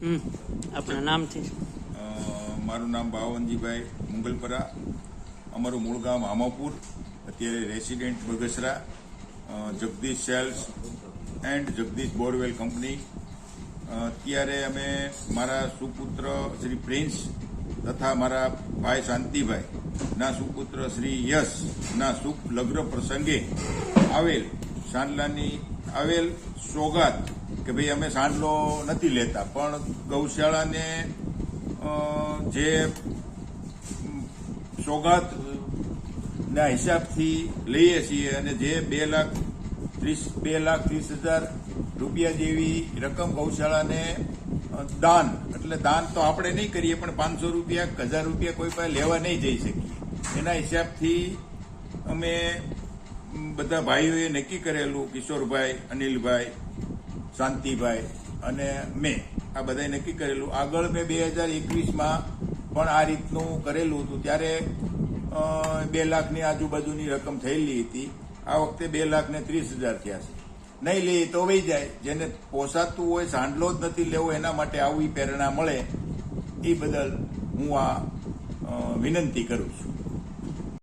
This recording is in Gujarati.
આપણા નામથી. મારું નામ બાવનજીભાઈ મુંગલપરા. અમારું મૂળ ગામ આમાપુર. અત્યારે resident Bagasra Jagdish sales and Jagdish borewell company. અત્યારે અમે મારા સુપુત્ર શ્રી પ્રિન્સ તથા મારા ભાઈ શાંતિભાઈ ના સુપુત્ર શ્રી યશ ના શુભ લગ્ન પ્રસંગે આવેલ, સાંડલાની આવેલ સોગાત કે ભાઈ અમે સાંડલો નથી લેતા, પણ ગૌશાળાને જે સોગાત ના હિસાબથી લઈએ છીએ અને જે બે લાખ ત્રીસ, બે લાખ ત્રીસ હજાર રૂપિયા જેવી રકમ ગૌશાળાને દાન, એટલે દાન તો આપણે નહીં કરીએ, પણ પાંચસો રૂપિયા હજાર રૂપિયા કોઈ પાસે લેવા નહીં જઈ શકીએ. એના હિસાબથી અમે, બધા ભાઈઓએ નક્કી કરેલું કિશોરભાઈ, અનિલભાઈ શાંતિભાઈ અને મેં આ બધાએ નક્કી કરેલું. આગળ મેં બે હજાર એકવીસમાં પણ આ રીતનું કરેલું હતું. ત્યારે બે લાખની આજુબાજુની રકમ થયેલી હતી. આ વખતે બે લાખને ત્રીસ હજાર થયા છે. નહીં લે તો વહી જાય. જેને પોસાતું હોય, સાંડલો જ નથી લેવો, એના માટે આવી પ્રેરણા મળે, એ બદલ હું આ વિનંતી કરું છું.